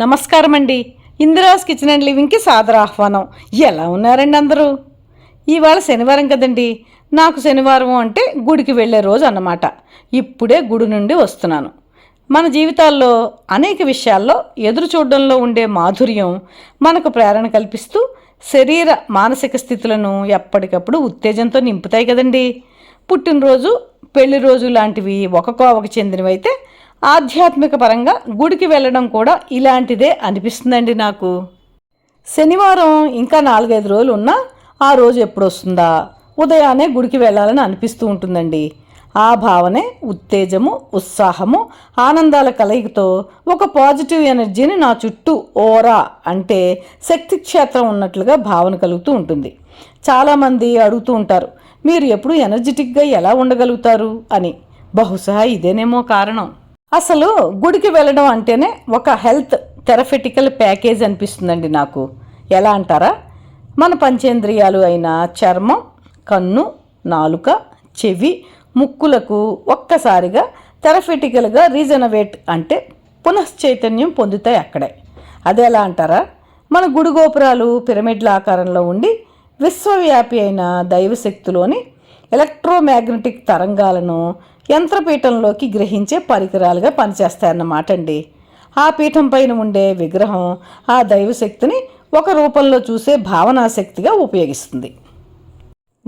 నమస్కారం అండి Indira's kitchen and లివింగ్కి సాదర ఆహ్వానం. ఎలా ఉన్నారండి అందరూ? ఇవాళ శనివారం కదండి. నాకు శనివారం అంటే గుడికి వెళ్ళే రోజు అన్నమాట. ఇప్పుడే గుడి నుండి వస్తున్నాను. మన జీవితాల్లో అనేక విషయాల్లో ఎదురు చూడడంలో ఉండే మాధుర్యం మనకు ప్రేరణ కల్పిస్తూ శరీర మానసిక స్థితులను ఎప్పటికప్పుడు ఉత్తేజంతో నింపుతాయి కదండి. పుట్టినరోజు పెళ్ళి రోజు లాంటివి ఒక కోవకు చెందినవైతే ఆధ్యాత్మిక పరంగా గుడికి వెళ్ళడం కూడా ఇలాంటిదే అనిపిస్తుందండి నాకు. శనివారం ఇంకా నాలుగైదు రోజులు ఉన్నా ఆ రోజు ఎప్పుడు వస్తుందా ఉదయాన్నే గుడికి వెళ్ళాలని అనిపిస్తూ ఉంటుందండి. ఆ భావనే ఉత్తేజము ఉత్సాహము ఆనందాల కలయికతో ఒక పాజిటివ్ ఎనర్జీని నా చుట్టూ ఓరా అంటే శక్తి క్షేత్రం ఉన్నట్లుగా భావన కలుగుతూ ఉంటుంది. చాలామంది అడుగుతూ ఉంటారు మీరు ఎప్పుడు ఎనర్జెటిక్గా ఎలా ఉండగలుగుతారు? అని. బహుశా ఇదేనేమో కారణం. అసలు గుడికి వెళ్ళడం అంటేనే ఒక హెల్త్ థెరఫెటికల్ ప్యాకేజ్ అనిపిస్తుందండి నాకు. ఎలా అంటారా? మన పంచేంద్రియాలు అయిన చర్మం కన్ను నాలుక చెవి ముక్కులకు ఒక్కసారిగా థెరఫెటికల్గా రీజనవేట్ అంటే పునశ్చైతన్యం పొందుతాయి అక్కడే. అది ఎలా అంటారా? మన గుడి గోపురాలు పిరమిడ్ల ఆకారంలో ఉండి విశ్వవ్యాపి అయిన దైవశక్తిలోని ఎలక్ట్రోమాగ్నెటిక్ తరంగాలను యంత్రపీఠంలోకి గ్రహించే పరికరాలుగా పనిచేస్తాయన్నమాట అండి ఆ పీఠం పైన ఉండే విగ్రహం ఆ దైవశక్తిని ఒక రూపంలో చూసే భావనాశక్తిగా ఉపయోగిస్తుంది.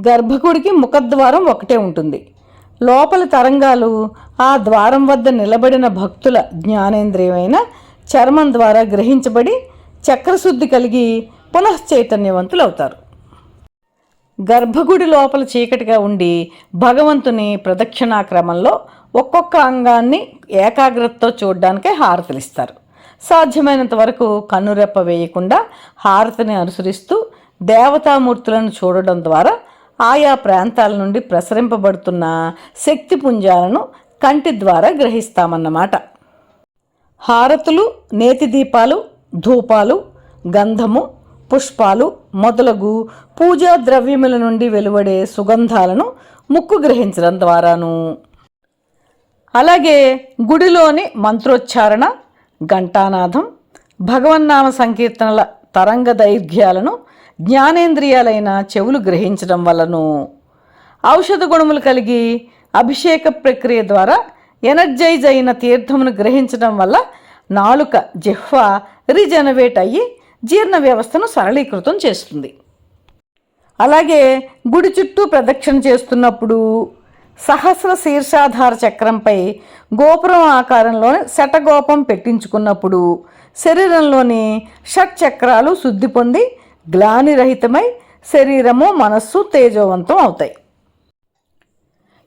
గర్భగుడికి ముఖద్వారం ఒకటే ఉంటుంది. లోపలి తరంగాలు ఆ ద్వారం వద్ద నిలబడిన భక్తుల జ్ఞానేంద్రియమైన చర్మం ద్వారా గ్రహించబడి చక్రశుద్ధి కలిగి పునశ్చైతన్యవంతులవుతారు గర్భగుడి లోపల చీకటిగా ఉండి భగవంతుని ప్రదక్షిణా క్రమంలో ఒక్కొక్క అంగాన్ని ఏకాగ్రతతో చూడడానికే హారతలిస్తారు. సాధ్యమైనంత వరకు కన్నురెప్ప వేయకుండా హారతిని అనుసరిస్తూ దేవతామూర్తులను చూడడం ద్వారా ఆయా ప్రాంతాల నుండి ప్రసరింపబడుతున్న శక్తి పుంజాలను కంటి ద్వారా గ్రహిస్తామన్నమాట. హారతులు నేతి దీపాలు ధూపాలు గంధము పుష్పాలు మొదలగు పూజా ద్రవ్యముల నుండి వెలువడే సుగంధాలను ముక్కు గ్రహించడం ద్వారాను. అలాగే గుడిలోని మంత్రోచ్చారణ ఘంటానాథం భగవన్నామ సంకీర్తనల తరంగ దైర్ఘ్యాలను జ్ఞానేంద్రియాలైన చెవులు గ్రహించడం వలను. ఔషధ గుణములు కలిగి అభిషేక ప్రక్రియ ద్వారా ఎనర్జైజ్ అయిన తీర్థమును గ్రహించడం వల్ల నాలుక జిహ్వ రీజనరేట్ అయ్యి జీర్ణ వ్యవస్థను సరళీకృతం చేస్తుంది. అలాగే గుడి చుట్టూ ప్రదక్షిణ చేస్తున్నప్పుడు సహస్ర శీర్షాధార చక్రంపై గోపురం ఆకారంలోని శటగోపం పెట్టించుకున్నప్పుడు శరీరంలోని షట్ చక్రాలు శుద్ధి పొంది గ్లానిరహితమై శరీరము మనస్సు తేజోవంతం అవుతాయి.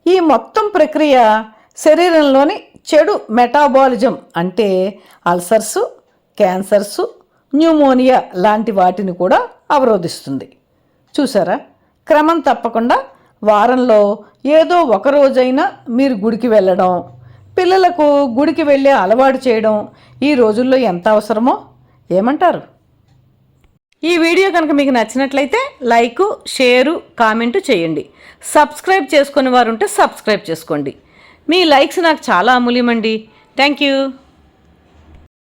ఈ మొత్తం ప్రక్రియ శరీరంలోని చెడు మెటాబాలిజం అంటే అల్సర్సు క్యాన్సర్సు న్యూమోనియా లాంటి వాటిని కూడా అవరోధిస్తుంది. చూసారా? క్రమం తప్పకుండా వారంలో ఏదో ఒక రోజైనా మీరు గుడికి వెళ్ళడం పిల్లలకు గుడికి వెళ్ళే అలవాటు చేయడం ఈ రోజుల్లో ఎంత అవసరమో ఏమంటారు? ఈ వీడియో కనుక మీకు నచ్చినట్లయితే లైకు షేరు కామెంటు చేయండి. సబ్స్క్రైబ్ చేసుకునే వారు ఉంటే సబ్స్క్రైబ్ చేసుకోండి. మీ లైక్స్ నాకు చాలా అమూల్యమండి. Thank you.